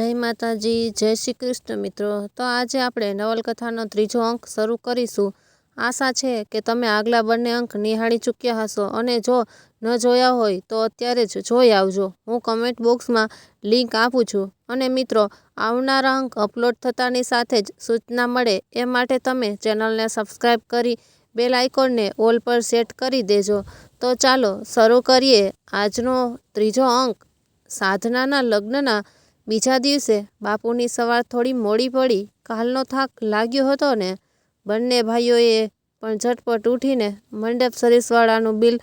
જય માતાજી, જય શ્રી કૃષ્ણ મિત્રો. તો આજે આપણે નવલકથાનો ત્રીજો અંક શરૂ કરીશું. આશા છે કે તમે આગલા બંને અંક નિહાળી ચૂક્યા હશો અને જો ન જોયા હોય તો અત્યારે જ જોઈ આવજો. હું કમેન્ટ બોક્સમાં લિંક આપું છું. અને મિત્રો, આવનારા અંક અપલોડ થતાની સાથે જ સૂચના મળે. એ માટે તમે ચેનલને સબસ્ક્રાઈબ કરી બેલ આઇકોનને ઓલ પર સેટ કરી દેજો. તો ચાલો શરૂ કરીએ આજનો ત્રીજો અંક. સાધનાના લગ્નના બીજા દિવસે બાપુની સવાર થોડી મોડી પડી, કાલનો થાક લાગ્યો હતો ને. બંને ભાઈઓએ પણ ઝટપટ ઉઠીને મંડપ સરીસવાળાનું બિલ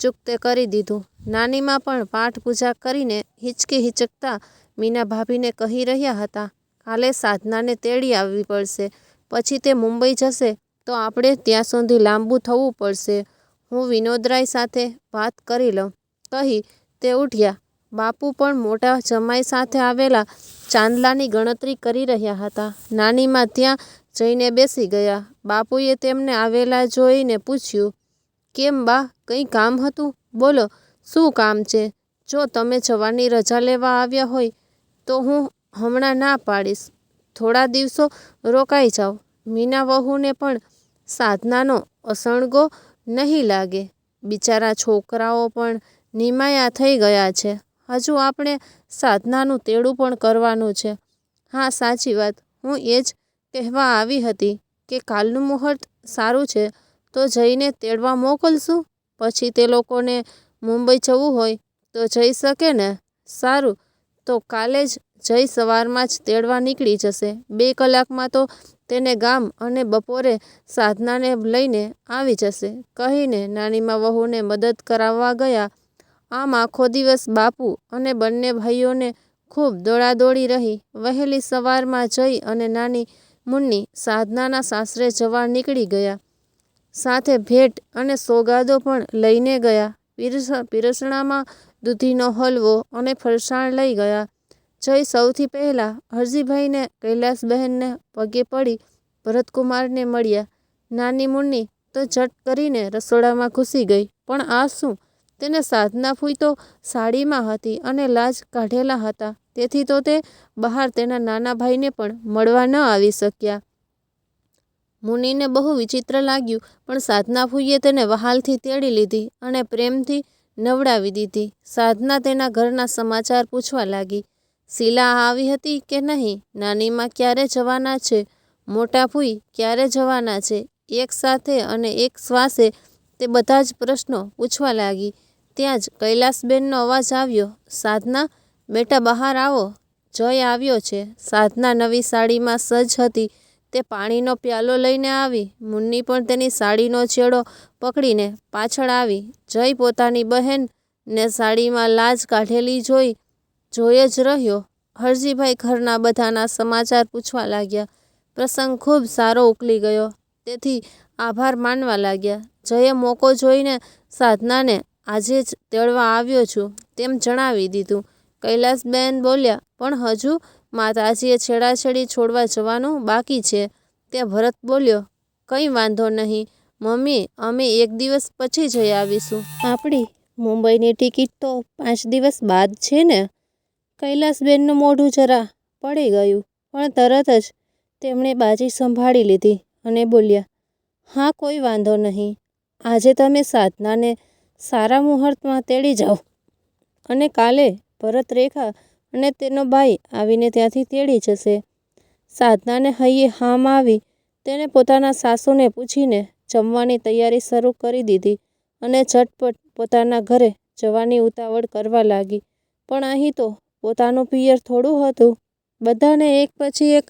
ચૂકતે કરી દીધું. નાનીમાં પણ પાઠ પૂજા કરીને હિચકી હિચકતા મીના ભાભીને કહી રહ્યા હતા, કાલે સાધનાને તેડી આવવી પડશે. પછી તે મુંબઈ જશે તો આપણે ત્યાં સુધી લાંબુ થવું પડશે. હું વિનોદરાય સાથે વાત કરી લઉં. કહી તે ઉઠ્યા. બાપુ પણ મોટા જમાઈ સાથે આવેલા ચાંદલાની ગણતરી કરી રહ્યા હતા. નાનીમાં ત્યાં જઈને બેસી ગયા. બાપુએ તેમને આવેલા જોઈને પૂછ્યું, કેમ બા, કંઈ કામ હતું? બોલો, શું કામ છે? જો તમે જવાની રજા લેવા આવ્યા હોય, તો હું હમણાં ના પાડીશ. થોડા દિવસો રોકાઈ જાઓ. મીના વહુને પણ સાધનાનો અસણગો નહીં લાગે. બિચારા છોકરાઓ પણ નિમાયા થઈ ગયા છે. હજુ આપણે સાધનાનું તેડું પણ કરવાનું છે. હા, સાચી વાત. હું એ જ કહેવા આવી હતી કે કાલનું મુહૂર્ત સારું છે, તો જઈને તેડવા મોકલશું? પછી તે લોકોને મુંબઈ જવું હોય તો જઈ શકે ને? સારું. તો કાલે જ જઈ સવારમાં જ તેડવા નીકળી જશે. બે કલાકમાં તો તેને ગામ અને બપોરે સાધનાને લઈને આવી જશે. કહીને નાનીમાં વહુને મદદ કરાવવા ગયા. આમ આખો દિવસ બાપુ અને બંને ભાઈઓને ખૂબ દોડાદોડી રહી. વહેલી સવારમાં જઈ અને નાની મુન્ની સાધનાના સાસરે જવા નીકળી ગયા. સાથે ભેટ અને સોગાદો પણ લઈને ગયા. પીરસ, પીરસણામાં દૂધીનો હલવો અને ફરસાણ લઈ ગયા. જય સૌથી પહેલાં હરજીભાઈને કૈલાસબહેનને પગે પડી ભરતકુમારને મળ્યા. નાની મુન્ની તો ઝટ કરીને રસોડામાં ઘૂસી ગઈ. પણ આ શું? તેને સાધના ફૂઈ તો સાડીમાં હતી અને લાજ કાઢેલા હતા. તેથી તો તે બહાર તેના નાના ભાઈને પણ મળવા ન આવી શક્યા. મુનિને બહુ વિચિત્ર લાગ્યું, પણ સાધના ફૂઈએ તેને વહાલથી તેડી લીધી અને પ્રેમથી નવડાવી દીધી. સાધના તેના ઘરના સમાચાર પૂછવા લાગી, શીલા આવી હતી કે નહીં? નાનીમાં ક્યારે જવાના છે? મોટા ફૂઈ ક્યારે જવાના છે? એક સાથે અને એક શ્વાસે? તે બધા જ પ્રશ્નો પૂછવા લાગી. ત્યાં જ કૈલાસબેનનો અવાજ આવ્યો, સાધના, બેટા બહાર આવો. જય આવ્યો છે. સાધના નવી સાડીમાં સજ્જ હતી. તે પાણીનો પ્યાલો લઈને આવી. મુન્ની પણ તેની સાડીનો છેડો પકડીને પાછળ આવી. જય પોતાની બહેનને સાડીમાં લાજ કાઢેલી જોઈ જોઈ જ રહ્યો. હરજીભાઈ ઘરના બધાના સમાચાર પૂછવા લાગ્યા. પ્રસંગ ખૂબ સારો ઉકલી ગયો. તેથી આભાર માનવા લાગ્યા. જયે મોકો જોઈને સાધનાને આજે જ તેડવા આવ્યો છું તેમ જણાવી દીધું. કૈલાસબેન બોલ્યા, પણ હજુ માતાજીએ છેડાછેડી છોડવા જવાનું બાકી છે. તે ભરત બોલ્યો, કંઈ વાંધો નહીં. મમ્મી, અમે એક દિવસ પછી જઈ આવીશું. આપણી મુંબઈની ટિકિટ તો પાંચ દિવસ બાદ છે ને? કૈલાસબેનનું મોઢું જરા પડી ગયું, પણ તરત જ તેમણે બાજી સંભાળી લીધી અને બોલ્યા, હા, કોઈ વાંધો નહીં. આજે તમે સાધનાને સારા મુહૂર્તમાં તેડી જાઓ. અને કાલે ભરત રેખા અને તેનો ભાઈ આવીને ત્યાંથી તેડી જશે. સાધનાને હૈયે હામ આવી તેણે પોતાના સાસુને પૂછીને જમવાની તૈયારી શરૂ કરી દીધી અને ઝટપટ પોતાના ઘરે જવાની ઉતાવળ કરવા લાગી. પણ અહીં તો પોતાનું પિયર થોડું હતું. બધાને એક પછી એક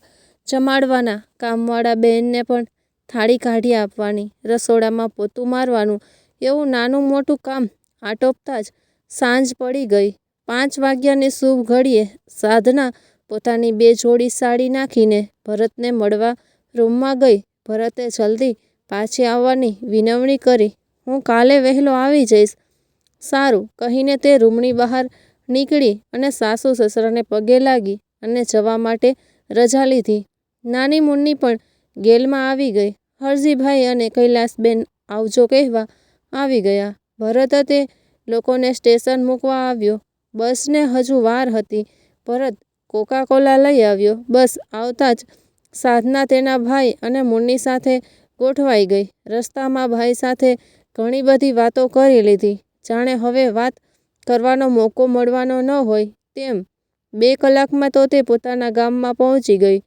જમાડવાના કામવાળા બહેનને પણ થાળી કાઢી આપવાની, રસોડામાં પોતું મારવાનું એવું નાનું મોટું કામ આટોપતા જ સાંજ પડી ગઈ. પાંચ વાગ્યાની શુભ ઘડીએ સાધના પોતાની બે જોડી સાડી નાખીને ભરતને મળવા રૂમમાં ગઈ. ભરતે જલ્દી પાછી આવવાની વિનવણી કરી. હું કાલે વહેલો આવી જઈશ. સારું. કહીને તે રૂમની બહાર નીકળી અને સાસુ સસરાને પગે લાગી અને જવા માટે રજા લીધી. નાની મુન્ની પણ ગેલમાં આવી ગઈ. હરજીભાઈ અને કૈલાસબેન આવજો કહેવા આવી ગયા. ભરત તે લોકોને સ્ટેશન મૂકવા આવ્યો. બસને હજુ વાર હતી. ભરત કોકાકોલા લઈ આવ્યો. બસ આવતા જ સાધના તેના ભાઈ અને મુન્ની સાથે ગોઠવાઈ ગઈ. રસ્તામાં ભાઈ સાથે ઘણી બધી વાતો કરી લીધી. જાણે હવે વાત કરવાનો મોકો મળવાનો ન હોય તેમ બે કલાકમાં તો તે પોતાના ગામમાં પહોંચી ગઈ.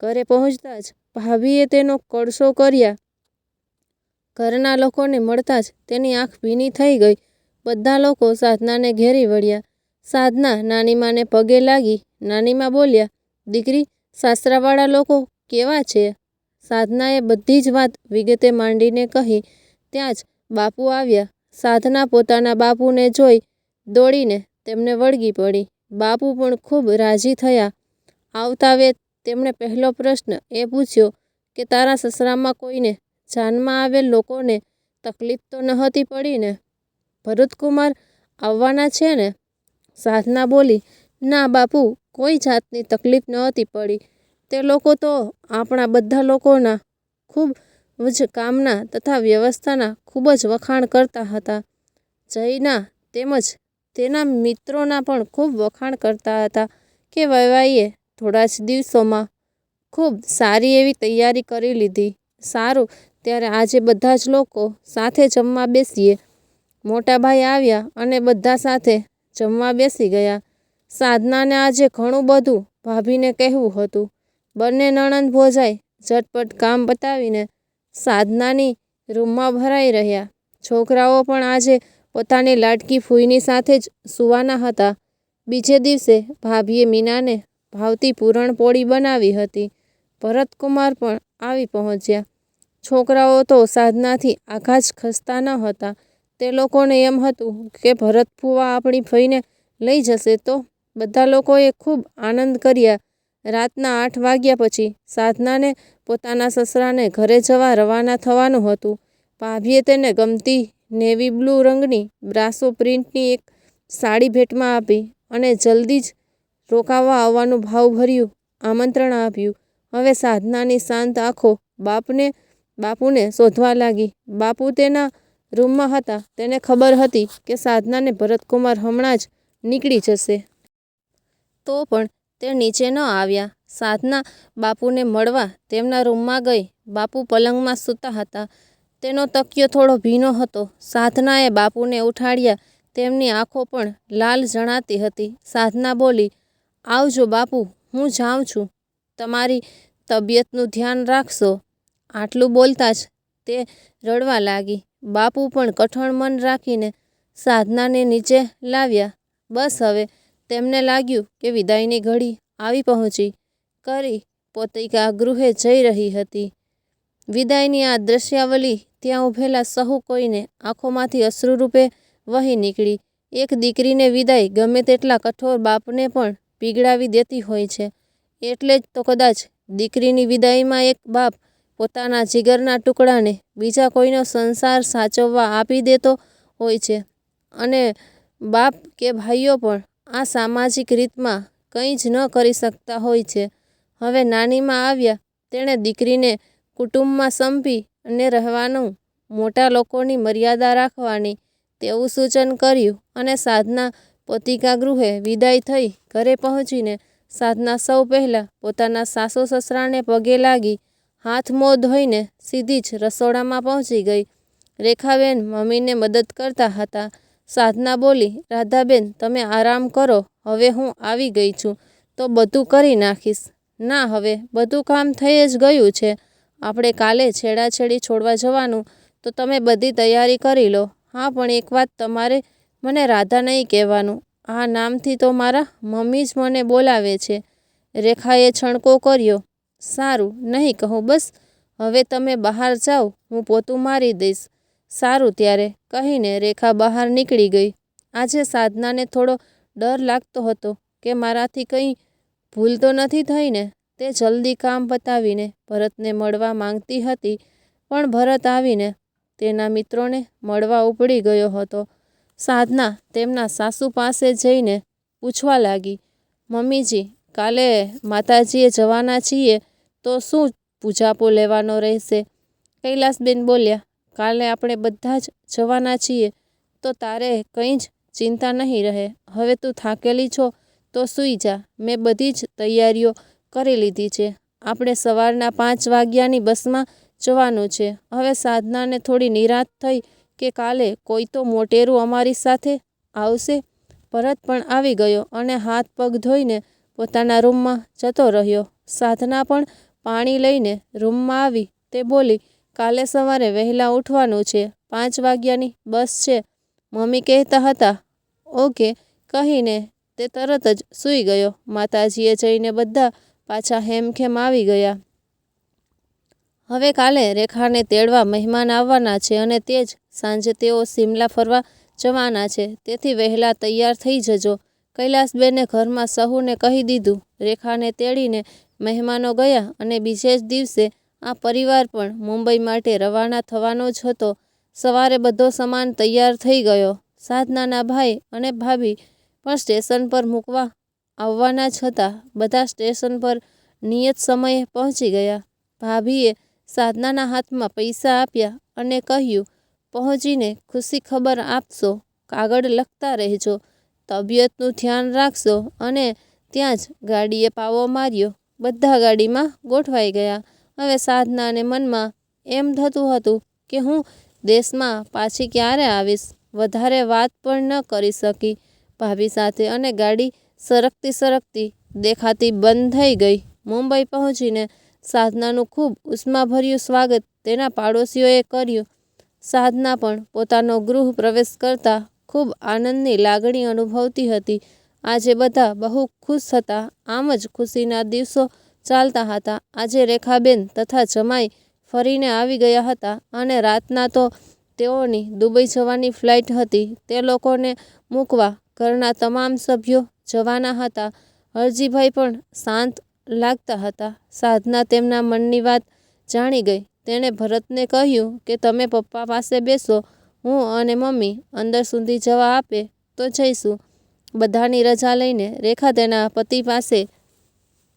ઘરે પહોંચતા જ ભાભીએ તેનો કળશો કર્યા. ઘરના લોકોને મળતા જ તેની આંખ ભીની થઈ ગઈ. બધા લોકો સાધનાને ઘેરી વળ્યા. સાધના નાનીમાને પગે લાગી, નાનીમા બોલ્યા, દીકરી, સાસરાવાળા લોકો કેવા છે? સાધનાએ બધી જ વાત વિગતે માંડીને કહી, ત્યાં જ બાપુ આવ્યા. સાધના પોતાના બાપુને જોઈ દોડીને તેમને વળગી પડી. બાપુ પણ ખૂબ રાજી થયા. આવતા વેત તેમણે પહેલો પ્રશ્ન એ પૂછ્યો કે તારા સસરામાં કોઈને જાનમાં આવેલ લોકોને તકલીફ તો નહોતી પડી ને ભરતકુમાર આવવાના છે ને? સાધના બોલી, ના બાપુ, કોઈ જાતની તકલીફ નહોતી પડી. તે લોકો તો આપણા બધા લોકોના ખૂબ જ કામના તથા વ્યવસ્થાના ખૂબ જ વખાણ કરતા હતા. જયના તેમજ તેના મિત્રોના પણ ખૂબ વખાણ કરતા હતા કે વૈવાઈએ થોડા જ દિવસોમાં ખૂબ સારી એવી તૈયારી કરી લીધી. સારું ત્યારે આજે બધા જ લોકો સાથે જમવા બેસીએ. મોટા ભાઈ આવ્યા અને બધા સાથે જમવા બેસી ગયા. સાધનાને આજે ઘણું બધું ભાભીને કહેવું હતું. બંને નણંદ ભોજાઈ ઝટપટ કામ પતાવીને સાધનાની રૂમમાં ભરાઈ રહ્યા. છોકરાઓ પણ આજે પોતાની લાડકી ફૂઈની સાથે જ સુવાના હતા. બીજે દિવસે ભાભીએ મીનાને ભાવતી પૂરણપોળી બનાવી હતી. ભરતકુમાર પણ આવી પહોંચ્યા. છોકરાઓ તો સાધનાથી આઘા જ ખસતા ન હતા. તે લોકોને એમ હતું કે ભરત ફુવા આપણી ફઈને લઈ જશે તો બધા લોકોએ ખૂબ આનંદ કર્યા. રાતના આઠ વાગ્યા પછી સાધનાને પોતાના સસરાને ઘરે જવા રવાના થવાનું હતું. ભાભીએ તેને ગમતી નેવી બ્લુ રંગની બ્રાસો પ્રિન્ટની એક સાડી ભેટમાં આપી અને જલ્દી જ રોકાવા આવવાનું ભાવભર્યું આમંત્રણ આપ્યું. હવે સાધનાની શાંત આંખો બાપને બાપુને શોધવા લાગી. બાપુ તેના રૂમમાં હતા. તેને ખબર હતી કે સાધનાને ભરતકુમાર હમણાં જ નીકળી જશે. તો પણ તે નીચે ન આવ્યા. સાધના બાપુને મળવા તેમના રૂમમાં ગઈ. બાપુ પલંગમાં સૂતા હતા. તેનો તકિયો થોડો ભીનો હતો. સાધનાએ બાપુને ઉઠાડ્યા. તેમની આંખો પણ લાલ જણાતી હતી. સાધના બોલી, આવજો બાપુ, હું જાઉં છું. તમારી તબિયતનું ધ્યાન રાખશો. આટલું બોલતા જ તે રડવા લાગી. બાપુ પણ કઠણ મન રાખીને સાધનાને નીચે લાવ્યા. બસ હવે તેમને લાગ્યું કે વિદાયની ઘડી આવી પહોંચી. કરી પોતિકા ગૃહે જઈ રહી હતી. વિદાયની આ દ્રશ્યાવલી ત્યાં ઊભેલા સહુ કોઈને આંખોમાંથી અશ્રુરૂપે વહી નીકળી. એક દીકરીને વિદાય ગમે તેટલા કઠોર બાપને પણ પીગળાવી દેતી હોય છે. એટલે જ તો કદાચ દીકરીની વિદાયમાં એક બાપ પોતાના જીગરના ટુકડાને બીજા કોઈનો સંસાર સાચવવા આપી દેતો હોય છે. અને બાપ કે ભાઈઓ પણ આ સામાજિક રીતમાં કંઈ જ ન કરી શકતા હોય છે. હવે નાનીમાં આવ્યા તેણે દીકરીને કુટુંબમાં સંપી અને રહેવાનું મોટા લોકોની મર્યાદા રાખવાની તેવું સૂચન કર્યું અને સાધના પોતિકા ગૃહે વિદાય થઈ ઘરે પહોંચીને સાધના સૌ પહેલાં પોતાના સાસુ સસરાને પગે લાગી હાથ મોં ધોઈને સીધી જ રસોડામાં પહોંચી ગઈ. રેખાબેન મમ્મીને મદદ કરતા હતા. સાધના બોલી, રાધાબેન, તમે આરામ કરો. હવે હું આવી ગઈ છું. તો બધું કરી નાખીશ. ના, હવે બધું કામ થઈ જ ગયું છે. આપણે કાલે છેડાછેડી છોડવા જવાનું. તો તમે બધી તૈયારી કરી લો. હા, પણ એક વાત તમારે મને રાધા નહીં કહેવાનું. આ નામથી તો મારા મમ્મી જ મને બોલાવે છે. રેખાએ છણકો કર્યો. સારું, નહીં કહું, બસ. હવે તમે બહાર જાઓ, હું પોતું મારી દઈશ. સારું ત્યારે, કહીને રેખા બહાર નીકળી ગઈ. આજે સાધનાને થોડો ડર લાગતો હતો કે મારાથી કંઈ ભૂલ તો નથી થઈ ને? તે જલ્દી કામ પતાવીને ભરતને મળવા માંગતી હતી, પણ ભરત આવીને તેના મિત્રોને મળવા ઉપડી ગયો હતો. સાધના તેમના સાસુ પાસે જઈને પૂછવા લાગી, મમ્મીજી, કાલે માતાજીએ જવાના છીએ તો શું પૂજાપો લેવાનો રહેશે? કૈલાસબેન બોલ્યા, કાલે આપણે બધા જ જવાના છીએ, તો તારે કંઈ જ ચિંતા નહીં રહે. હવે તું થાકેલી છો, તો સૂઈ જા. મેં બધી જ તૈયારીઓ કરી લીધી છે. આપણે સવારના પાંચ વાગ્યાની બસમાં જવાનું છે. હવે સાધનાને થોડી નિરાશ થઈ કે કાલે કોઈ તો મોટેરું અમારી સાથે આવશે. ભરત પણ આવી ગયો અને હાથ પગ ધોઈને પોતાના રૂમમાં જતો રહ્યો. સાધના પણ પાણી લઈને રૂમમાં આવી તે બોલી, કાલે સવારે વહેલા ઉઠવાનું છે. પાંચ વાગ્યાની બસ છે. મમ્મી કહેતા હતા, ઓકે. કહીને તે તરત જ સૂઈ ગયો. માતાજીએ જઈને બધા પાછા હેમખેમ આવી ગયા. હવે કાલે રેખાને તેડવા મહેમાન આવવાના છે અને તે જ સાંજે તેઓ સિમલા ફરવા જવાના છે. તેથી વહેલા તૈયાર થઈ જજો. કૈલાસબેને ઘરમાં સહુને કહી દીધું. રેખાને તેડીને મહેમાનો ગયા અને બીજે જ દિવસે આ પરિવાર પણ મુંબઈ માટે રવાના થવાનો જ હતો. સવારે બધો સામાન તૈયાર થઈ ગયો. સાધનાના ભાઈ અને ભાભી પણ સ્ટેશન પર મૂકવા આવવાના જ હતા. બધા સ્ટેશન પર નિયત સમયે પહોંચી ગયા. ભાભીએ સાધનાના હાથમાં પૈસા આપ્યા અને કહ્યું, પહોંચીને ખુશી ખબર આપશો. કાગળ લખતા રહેજો. તબિયતનું ધ્યાન રાખશો અને ત્યાં જ ગાડીએ પાવો માર્યો. બધા ગાડીમાં ગોઠવાઈ ગયા. હવે સાધનાને મનમાં એમ થતું હતું કે હું દેશમાં પાછી ક્યારે આવીશ? વધારે વાત પણ ન કરી શકી. ભાભી સાથે અને ગાડી સરકતી સરકતી દેખાતી બંધ થઈ ગઈ. મુંબઈ પહોંચીને સાધનાનું ખૂબ ઉષ્માભર્યું સ્વાગત તેના પાડોશીઓએ કર્યું. સાધના પણ પોતાનો ગૃહ પ્રવેશ કરતા ખૂબ આનંદની લાગણી અનુભવતી હતી. આજે બધા બહુ ખુશ હતા. આમ જ ખુશીના દિવસો ચાલતા હતા. આજે રેખાબેન તથા જમાઈ ફરીને આવી ગયા હતા અને રાતના તો તેઓની દુબઈ જવાની ફ્લાઇટ હતી. તે લોકોને મૂકવા ઘરના તમામ સભ્યો જવાના હતા. હરજીભાઈ પણ શાંત લાગતા હતા. સાધના તેમના મનની વાત જાણી ગઈ. તેણે ભરતને કહ્યું કે, તમે પપ્પા પાસે બેસો. હું અને મમ્મી અંદર સુધી જવા આપે તો જઈશું. બધાની રજા લઈને રેખા તેના પતિ પાસે,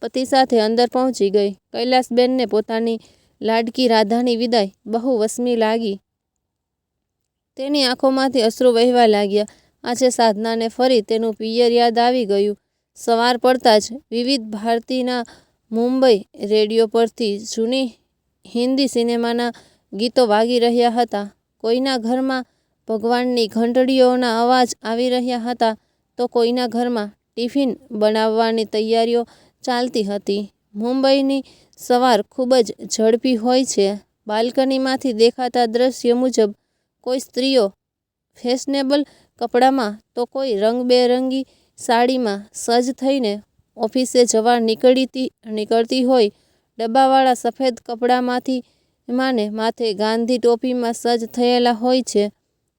પતિ સાથે અંદર પહોંચી ગઈ. કૈલાસબેનને પોતાની લાડકી રાધાની વિદાય બહુ વસમી લાગી. તેની આંખોમાંથી અશ્રુ વહેવા લાગ્યા. આજે સાધનાને ફરી તેનું પિયર યાદ આવી ગયું. સવાર પડતા જ વિવિધ ભારતીના મુંબઈ રેડિયો પરથી જૂની હિન્દી સિનેમાના ગીતો વાગી રહ્યા હતા. કોઈના ઘરમાં ભગવાનની ઘંટડીઓના અવાજ આવી રહ્યા હતા, તો કોઈના ઘરમાં ટિફિન બનાવવાની તૈયારીઓ ચાલતી હતી. મુંબઈની સવાર ખૂબ જ ઝડપી હોય છે. બાલ્કનીમાંથી દેખાતા દ્રશ્ય મુજબ, કોઈ સ્ત્રીઓ ફેશનેબલ કપડામાં તો કોઈ રંગબેરંગી સાડીમાં સજ્જ થઈને ઓફિસે જવા નીકળીતી, નીકળતી હોય, ડબ્બાવાળા સફેદ કપડામાંથી માને માથે ગાંધી ટોપીમાં સજ્જ થયેલા હોય છે.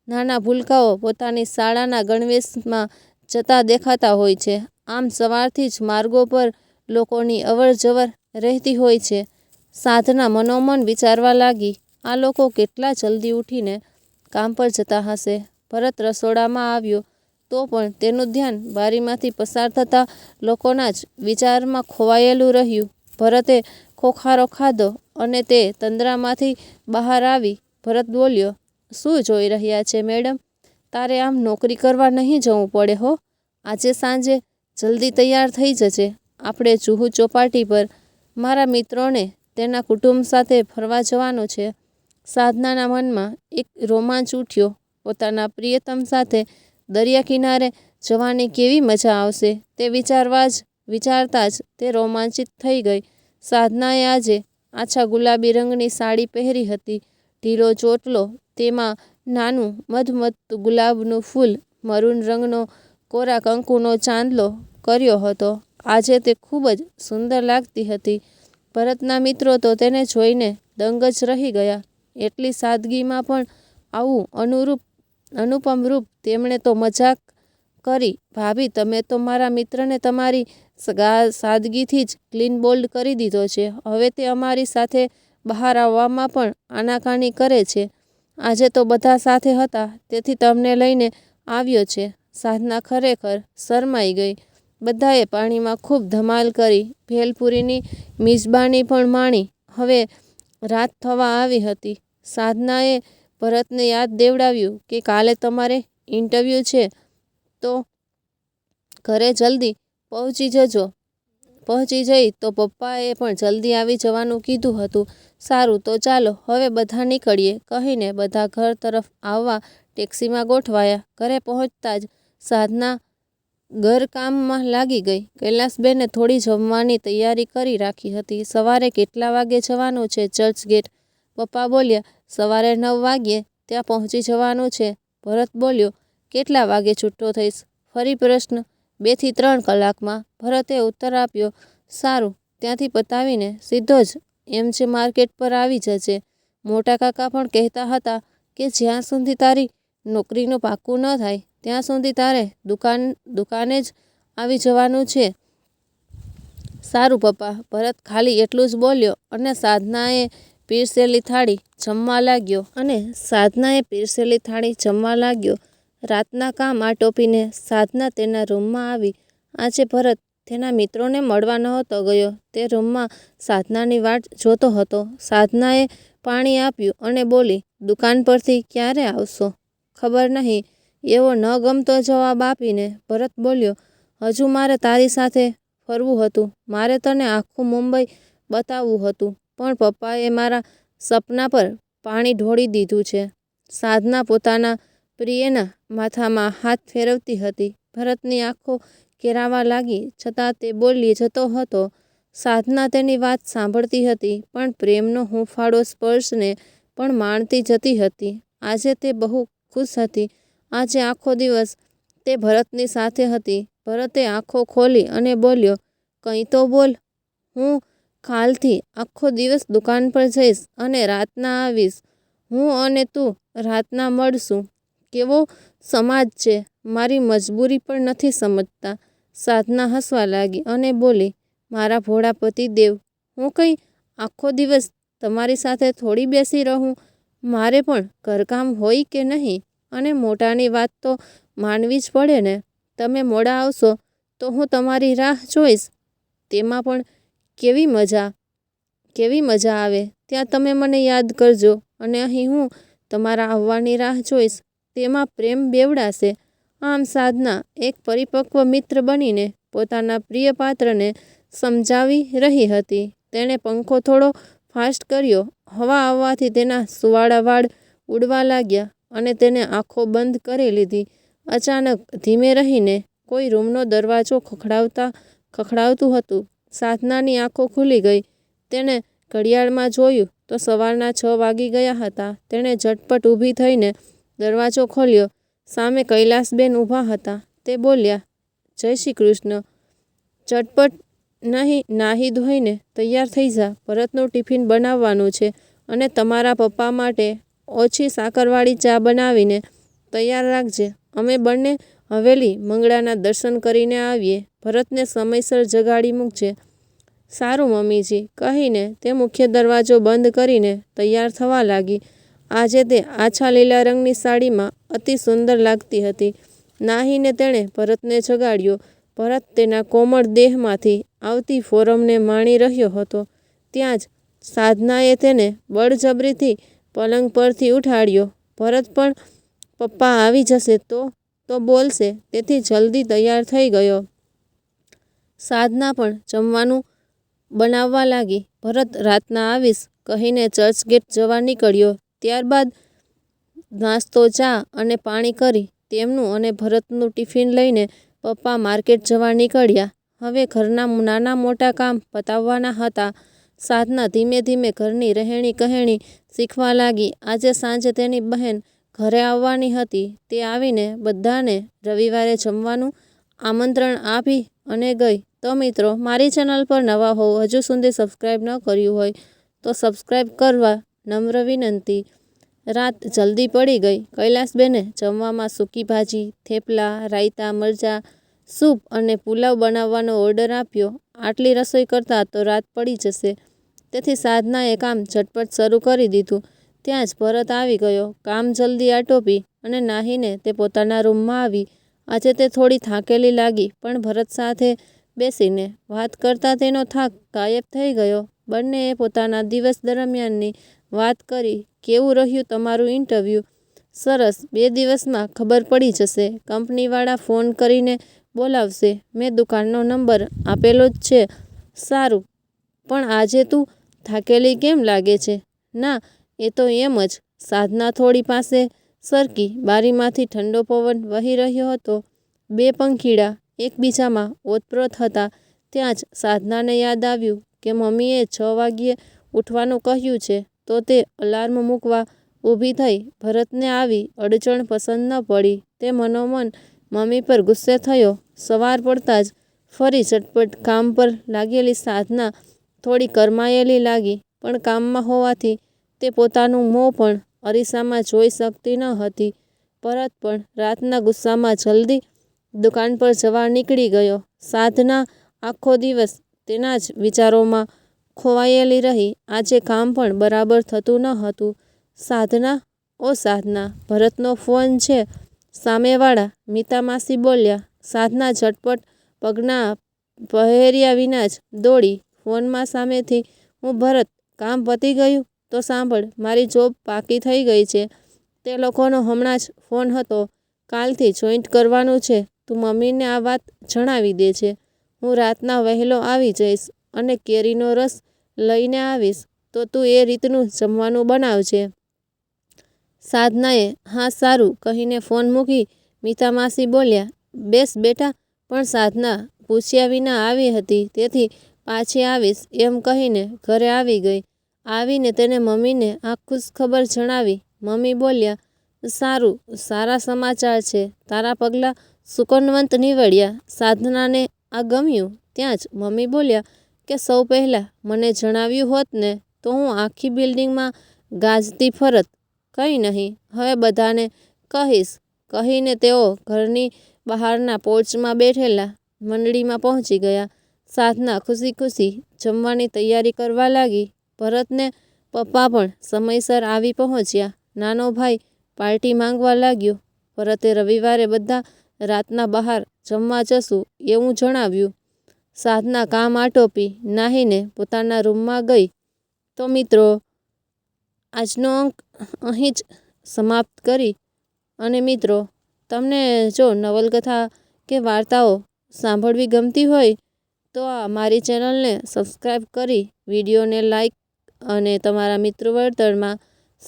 નાના ભૂલકાઓ પોતાની શાળાના ગણવેશમાં જતા દેખાતા હોય છે. આમ સવારથી જ માર્ગો પર લોકોની અવર જવર રહેતી હોય છે. સાધના મનોમન વિચારવા લાગી, આ લોકો કેટલા જલ્દી ઉઠીને કામ પર જતા હશે? ભરત રસોડામાં આવ્યો, તો પણ તેનું ધ્યાન બારીમાંથી પસાર થતા લોકોના જ વિચારમાં ખોવાયેલું રહ્યું. ભરતે ખોખારો ખાધો અને તે તંદ્રામાંથી બહાર આવી ભરત બોલ્યો, શું જોઈ રહ્યા છે મેડમ? તારે આમ નોકરી કરવા નહીં જવું પડે હો? આજે સાંજે જલ્દી તૈયાર થઈ જજે. આપણે જુહુ ચોપાટી પર મારા મિત્રોને તેના કુટુંબ સાથે ફરવા જવાનું છે. સાધનાના મનમાં એક રોમાંચ ઉઠ્યો. પોતાના પ્રિયતમ સાથે દરિયા કિનારે જવાની કેવી મજા આવશે તે વિચારવા જ, વિચારતા જ તે રોમાંચિત થઈ ગઈ. સાધનાએ આજે આછા ગુલાબી રંગની સાડી પહેરી હતી. ઢીલો ચોટલો, તેમાં નાનું મધમધતું ગુલાબનું ફૂલ, મરૂન રંગનો કોરા કંકુનો ચાંદલો કર્યો હતો. આજે તે ખૂબ જ સુંદર લાગતી હતી. ભરતના મિત્રો તો તેને જોઈને દંગ જ રહી ગયા. એટલી સાદગીમાં પણ આવું અનુરૂપ, અનુપમ રૂપ તેમણે તો મજાક કરી. ભાભી, તમે તો મારા મિત્રને તમારી સાદગીથી જ ક્લીન બોલ્ડ કરી દીધો છે. હવે તે અમારી સાથે બહાર આવવામાં પણ આનાકાની કરે છે. આજે તો બધા સાથે હતા, તેથી તમને લઈને આવ્યો છે. સાધના ખરેખર શરમાઈ ગઈ. બધાએ પાણીમાં ખૂબ ધમાલ કરી. ભેલપુરીની મિજબાની પણ માણી. હવે રાત થવા આવી હતી. સાધનાએ ભરતને યાદ દેવડાવ્યું કે કાલે તમારે ઇન્ટરવ્યૂ છે. તો ઘરે જલ્દી પહોંચી જજો. પહોંચી જઈ તો પપ્પાએ પણ જલ્દી આવી જવાનું કીધું હતું. સારું, તો ચાલો, હવે બધા નીકળીએ. કહીને બધા ઘર તરફ આવવા ટેક્સીમાં ગોઠવાયા. ઘરે પહોંચતા જ સાધના ઘરકામમાં લાગી ગઈ. કૈલાસબેને થોડી જમવાની તૈયારી કરી રાખી હતી. સવારે કેટલા વાગે જવાનું છે ચર્ચ ગેટ? પપ્પા બોલ્યા, સવારે નવ વાગ્યે ત્યાં પહોંચી જવાનું છે. ભરત બોલ્યો કેટલા વાગે છૂટો થઈશ? ફરી પ્રશ્ન. બેથી ત્રણ કલાકમાં ભરતે ઉત્તર આપ્યો, સારું. ત્યાંથી પતાવીને સીધો જ એમ છે માર્કેટ પર આવી જજે. મોટા કાકા પણ કહેતા હતા કે જ્યાં સુધી તારી નોકરીનું પાક્કું ન થાય, ત્યાં સુધી તારે દુકાન, દુકાને જ આવી જવાનું છે. સારું પપ્પા. ભરત ખાલી એટલું જ બોલ્યો અને સાધનાએ પીરસેલી થાળી જમવા લાગ્યો અને સાધનાએ પીરસેલી થાળી જમવા લાગ્યો. રાતના કામ આટોપીને સાધના તેના રૂમમાં આવી. આજે ભરત તેના મિત્રોને મળવા નહોતો ગયો. તે રૂમમાં સાધનાની વાટ જોતો હતો. સાધનાએ પાણી આપ્યું અને બોલી, દુકાન પરથી ક્યારે આવશો? ખબર નહીં. એવો ન ગમતો જવાબ આપીને ભરત બોલ્યો, હજુ મારે તારી સાથે ફરવું હતું. મારે તને આખું મુંબઈ બતાવવું હતું. પણ પપ્પાએ મારા સપના પર પાણી ઢોળી દીધું છે. સાધના પોતાના પ્રિયના માથામાં હાથ ફેરવતી હતી. ભરતની આંખો કેરાવા લાગી, છતાં તે બોલી જતો હતો, સાધના તેની વાત સાંભળતી હતી, પણ પ્રેમનો હૂંફાળો સ્પર્શને પણ માણતી જતી હતી. આજે તે બહુ ખુશ હતી. આજે આખો દિવસ તે ભરતની સાથે હતી. ભરતે આંખો ખોલી અને બોલ્યો, કંઈ તો બોલ. હું કાલથી આખો દિવસ દુકાન પર જઈશ અને રાતના આવીશ. હું અને તું રાતના મળશું. કેવો સમાજ છે, મારી મજબૂરી પણ નથી સમજતા. સાધના હસવા લાગી અને બોલી, મારા ભોળા પતિદેવ હું કંઈ આખો દિવસ તમારી સાથે થોડી બેસી રહું? મારે પણ ઘરકામ હોય કે નહીં? અને મોટાની વાત તો માનવી જ પડે ને. તમે મોડા આવશો તો હું તમારી રાહ જોઈશ. તેમાં પણ કેવી મજા કેવી મજા આવે. ત્યાં તમે મને યાદ કરજો અને અહીં હું તમારા આવવાની રાહ જોઈશ. તેમાં પ્રેમ બેવડાશે. આમ સાધના એક પરિપક્વ મિત્ર બનીને પોતાના પ્રિય પાત્રને સમજાવી રહી હતી. તેણે પંખો થોડો ફાસ્ટ કર્યો. હવા આવવાથી તેના સુવાળા વાળ ઉડવા લાગ્યા અને તેને આંખો બંધ કરી લીધી. અચાનક ધીમે રહીને કોઈ રૂમનો દરવાજો ખખડાવતા ખખડાવતું હતું. સાધનાની આંખો ખુલી ગઈ. તેણે ઘડિયાળમાં જોયું તો સવારના છ વાગી ગયા હતા. તેણે ઝટપટ ઊભી થઈને દરવાજો ખોલ્યો. સામે કૈલાસબેન ઊભા હતા. તે બોલ્યા, જય શ્રી કૃષ્ણ ચટપટ નહીં, નાહી ધોઈને તૈયાર થઈ જા. ભરતનું ટિફિન બનાવવાનું છે અને તમારા પપ્પા માટે ઓછી સાકરવાળી ચા બનાવીને તૈયાર રાખજે. અમે બંને હવેલી મંગળાના દર્શન કરીને આવીએ. ભરતને સમયસર જગાડી મૂકજે. સારું, મમ્મીજી. કહીને તે મુખ્ય દરવાજો બંધ કરીને તૈયાર થવા લાગી. આજે તે આછા લીલા રંગની સાડીમાં અતિ સુંદર લાગતી હતી. નાહીને તેણે ભરતને જગાડ્યો. ભરત તેના કોમળ દેહમાંથી આવતી ફોરમને માણી રહ્યો હતો. ત્યાં જ સાધનાએ તેને બળજબરીથી પલંગ પરથી ઉઠાડ્યો. ભરત પણ, પપ્પા આવી જશે તો? તો બોલશે. તેથી જલ્દી તૈયાર થઈ ગયો. સાધના પણ જમવાનું બનાવવા લાગી. ભરત રાતના આવીશ કહીને ચર્ચ ગેટ જવા નીકળ્યો. ત્યારબાદ નાસ્તો, ચા અને પાણી કરી તેમનું અને ભરતનું ટિફિન લઈને પપ્પા માર્કેટ જવા નીકળ્યા. હવે ઘરના નાના મોટા કામ પતાવવાના હતા. સાધના ધીમે ધીમે ઘરની રહેણી કહેણી શીખવા લાગી. આજે સાંજે તેની બહેન ઘરે આવવાની હતી. તે આવીને બધાને રવિવારે જમવાનું આમંત્રણ આપી અને ગઈ. તો મિત્રો, મારી ચેનલ પર નવા હોવ, હજુ સુધી સબસ્ક્રાઈબ ન કર્યું હોય તો સબસ્ક્રાઈબ કરવા નમ્ર વિનંતી. રાત જલ્દી પડી ગઈ. કૈલાસબેને જમવામાં સૂકી ભાજી, થેપલા, રાયતા, મરચાં, સૂપ અને પુલાવ બનાવવાનો ઓર્ડર આપ્યો. આટલી રસોઈ કરતાં તો રાત પડી જશે. તેથી સાધનાએ કામ ઝટપટ શરૂ કરી દીધું. ત્યાં જ ભરત આવી ગયો. કામ જલ્દી આટોપી અને નાહીને તે પોતાના રૂમમાં આવી. આજે તે થોડી થાકેલી લાગી, પણ ભરત સાથે બેસીને વાત કરતાં તેનો થાક ગાયબ થઈ ગયો. બંનેએ પોતાના દિવસ દરમિયાનની વાત કરી. કેવું રહ્યું તમારું ઇન્ટરવ્યૂ? સરસ. બે દિવસમાં ખબર પડી જશે. કંપનીવાળા ફોન કરીને બોલાવશે. મેં દુકાનનો નંબર આપેલો જ છે. સારું. પણ આજે તું થાકેલી કેમ લાગે છે? ના, એ તો એમ જ. સાધના થોડી પાસે સરકી. બારીમાંથી ઠંડો પવન વહી રહ્યો હતો. બે પંખીડા એકબીજામાં ઓતપ્રોત હતા. ત્યાં જ સાધનાને યાદ આવ્યું. કે મમ્મીએ છ વાગ્યે ઉઠવાનું કહ્યું છે, તો તે અલાર્મ મૂકવા ઊભી થઈ ભરતને આવી અડચણ પસંદ ન પડી. તે મનોમન મમ્મી પર ગુસ્સે થયો. સવાર પડતાં જ ફરી ઝટપટ કામ પર લાગેલી સાધના થોડી કરમાયેલી લાગી, પણ કામમાં હોવાથી તે પોતાનું મોં પણ અરીસામાં જોઈ શકતી ન હતી. ભરત પણ રાતના ગુસ્સામાં જલ્દી દુકાન પર જવા નીકળી ગયો. સાધના આખો દિવસ તેના જ વિચારોમાં ખોવાયેલી રહી. આજે કામ પણ બરાબર થતું ન હતું. સાધના, ઓ સાધના, ભરતનો ફોન છે. સામેવાળા મીતા માસી બોલ્યા, સાધના ઝટપટ પગના પહેર્યા વિના જ દોડી. ફોનમાં સામેથી, હું ભરત, કામ પતી ગયું? તો સાંભળ, મારી જોબ પાકી થઈ ગઈ છે. તે લોકોનો હમણાં જ ફોન હતો. કાલથી જોઈન્ટ કરવાનું છે. તું મમ્મીને આ વાત જણાવી દે છે. હું રાતના વહેલો આવી જઈશ અને કેરીનો રસ લઈને આવીશ, તો તું એ રીતનું જમવાનું બનાવજે. સાધનાએ, હા, સારું, કહીને ફોન મૂકી મીતા માસી બોલ્યા, બેસ બેટા, પણ સાધના પૂછ્યા વિના આવી હતી, તેથી પાછી આવીશ એમ કહીને ઘરે આવી ગઈ. આવીને તેને મમ્મીને આ ખુશખબર જણાવી. મમ્મી બોલ્યા, સારું, સારા સમાચાર છે. તારા પગલાં સુકનવંત નીવડ્યા. સાધનાને આ ગમ્યું. ત્યાં જ મમ્મી બોલ્યા કે સૌ પહેલાં મને જણાવ્યું હોત ને તો હું આખી બિલ્ડિંગમાં ગાજતી ફરત. કંઈ નહીં. હવે બધાને કહીશ. કહીને તેઓ ઘરની બહારના પોર્ચમાં બેઠેલા મંડળીમાં પહોંચી ગયા. સાધના ખુશી ખુશી જમવાની તૈયારી કરવા લાગી. ભરતને પપ્પા પણ સમયસર આવી પહોંચ્યા. નાનો ભાઈ પાર્ટી માંગવા લાગ્યો. ભરતે રવિવારે બધા રાતના બહાર જમવા જશું એવું જણાવ્યું. સાધના કામ આટોપી નાહીને પોતાના રૂમમાં ગઈ. તો મિત્રો, આજનો અંક અહીં જ સમાપ્ત કરી. અને મિત્રો, તમને જો નવલકથા કે વાર્તાઓ સાંભળવી ગમતી હોય, તો આ મારી ચેનલને સબસ્ક્રાઈબ કરી, વિડીયોને લાઈક અને તમારા મિત્રો વર્તળમાં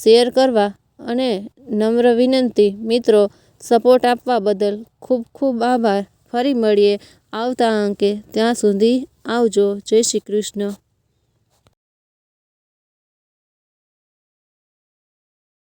શેર કરવા. અને નમ્ર વિનંતી, મિત્રો સપોર્ટ આપવા બદલ ખૂબ ખૂબ આભાર. ફરી મળીએ આવતા અંકે. ત્યાં સુધી આવજો. જય શ્રી કૃષ્ણ.